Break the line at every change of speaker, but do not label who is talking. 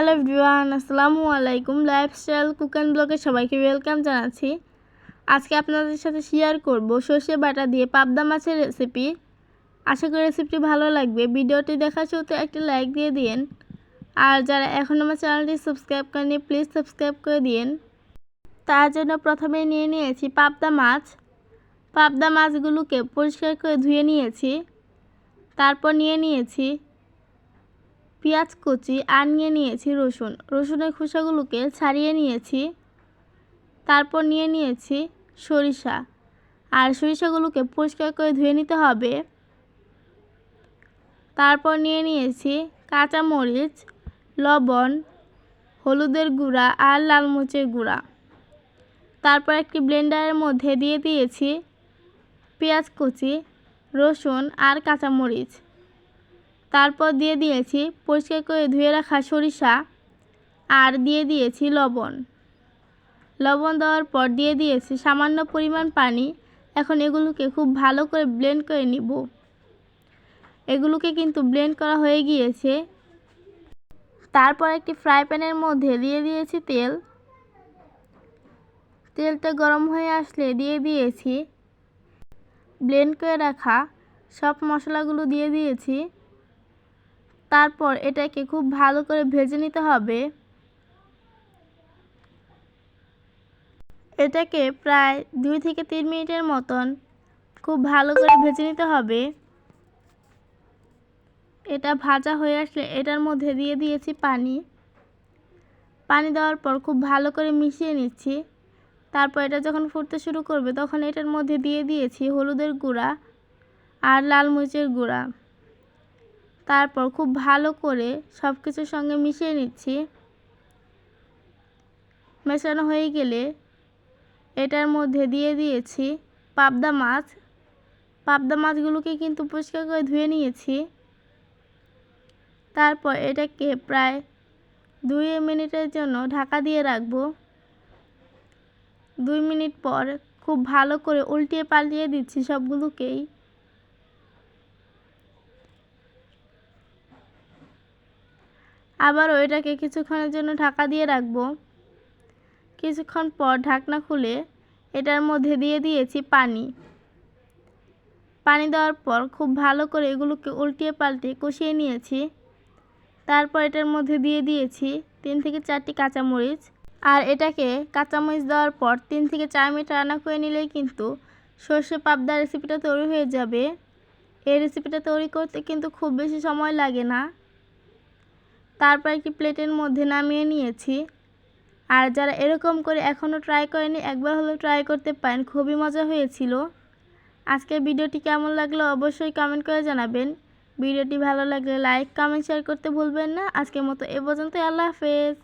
Hello everyone, আসসালামু আলাইকুম lifestyle cook and ব্লগে সবাইকে ওয়েলকাম জানাচ্ছি। আজকে আপনাদের সাথে শেয়ার করব সর্ষে বাটা দিয়ে পাবদা মাছের রেসিপি আশা করি রেসিপিটি ভালো লাগবে। ভিডিওটি দেখার শুরুতে একটি লাইক দিয়ে দিন আর যারা এখন আমার চ্যানেলটি সাবস্ক্রাইব করেনি প্লিজ সাবস্ক্রাইব করে দিন তার জন্য প্রথমে নিয়ে নিয়েছি পাবদা মাছ। পাবদা মাছগুলোকে পরিষ্কার করে ধুয়ে নিয়েছি। তারপর নিয়ে নিয়েছি পেঁয়াজ, কুচি আর নিয়ে নিয়েছি রসুন। রসুনের খোসাগুলোকে ছাড়িয়ে নিয়েছি। তারপর নিয়ে নিয়েছি সরিষা। আর সরিষাগুলোকে পরিষ্কার করে ধুয়ে নিতে হবে। তারপর নিয়ে নিয়েছি কাঁচা মরিচ লবণ, হলুদের গুঁড়া আর লাল মরিচের গুঁড়া। তারপর একটি ব্লেন্ডারের মধ্যে দিয়ে দিয়েছি পেঁয়াজ, কুচি, রসুন আর কাঁচামরিচ। তারপর দিয়ে দিয়েছি পরিষ্কার করে ধুয়ে রাখা সরিষা আর দিয়ে দিয়েছি লবণ। লবণ দেওয়ার পর দিয়ে দিয়েছি সামান্য পরিমাণ পানি। এখন এগুলোকে খুব ভালো করে ব্লেন্ড করে নিব। এগুলোকে কিন্তু ব্লেন্ড করা হয়ে গিয়েছে। তারপর একটি ফ্রাই প্যানের মধ্যে দিয়ে দিয়েছি তেল। তেলটা গরম হয়ে আসলে দিয়ে দিয়েছি। ব্লেন্ড করে রাখা সব মশলাগুলো দিয়ে দিয়েছি। তারপর এটাকে খুব ভালো করে ভেজে নিতে হবে। এটাকে প্রায় দুই থেকে তিন মিনিটের মতন খুব ভালো করে ভেজে নিতে হবে। এটা ভাজা হয়ে আসলে এটার মধ্যে দিয়ে দিয়েছি পানি। পানি দেওয়ার পর খুব ভালো করে মিশিয়ে নিচ্ছি। তারপর এটা যখন ফুটতে শুরু করবে তখন এটার মধ্যে দিয়ে দিয়েছি হলুদের গুঁড়া আর লাল মরিচের গুঁড়া। তারপর খুব ভালো করে সব কিছুর সঙ্গে মিশিয়ে নিচ্ছি। মেশানো হয়ে গেলে এটার মধ্যে দিয়ে দিয়েছি পাবদা মাছ। পাবদা মাছগুলোকে কিন্তু পরিষ্কার করে ধুয়ে নিয়েছি। তারপর এটাকে প্রায় দুই মিনিটের জন্য ঢাকা দিয়ে রাখব। দুই মিনিট পর খুব ভালো করে উল্টিয়ে পাল্টিয়ে দিচ্ছি সবগুলোকেই। আবারও এটাকে কিছুক্ষণের জন্য ঢাকা দিয়ে রাখব। কিছুক্ষণ পর ঢাকনা খুলে এটার মধ্যে দিয়ে দিয়েছি পানি। পানি দেওয়ার পর খুব ভালো করে এগুলোকে উল্টিয়ে পাল্টে কষিয়ে নিয়েছি। তারপর এটার মধ্যে দিয়ে দিয়েছি তিন থেকে চারটি কাঁচামরিচ। আর এটাকে কাঁচামরিচ দেওয়ার পর তিন থেকে চার মিনিট রান্না করে নিলেই কিন্তু সর্ষে পাবদা রেসিপিটা তৈরি হয়ে যাবে। এই রেসিপিটা তৈরি করতে কিন্তু খুব বেশি সময় লাগে না। তারপর একটি প্লেটের মধ্যে নামিয়ে নিয়েছি। আর যারা এরকম করে এখনও ট্রাই করেনি, একবার হলেও ট্রাই করতে পারেন। খুবই মজা হয়েছিল। আজকে ভিডিওটি কেমন লাগল অবশ্যই কমেন্ট করে জানাবেন। ভিডিওটি ভালো লাগলে লাইক কমেন্ট শেয়ার করতে ভুলবেন না। আজকের মতো এ পর্যন্ত আল্লাহ হাফেজ।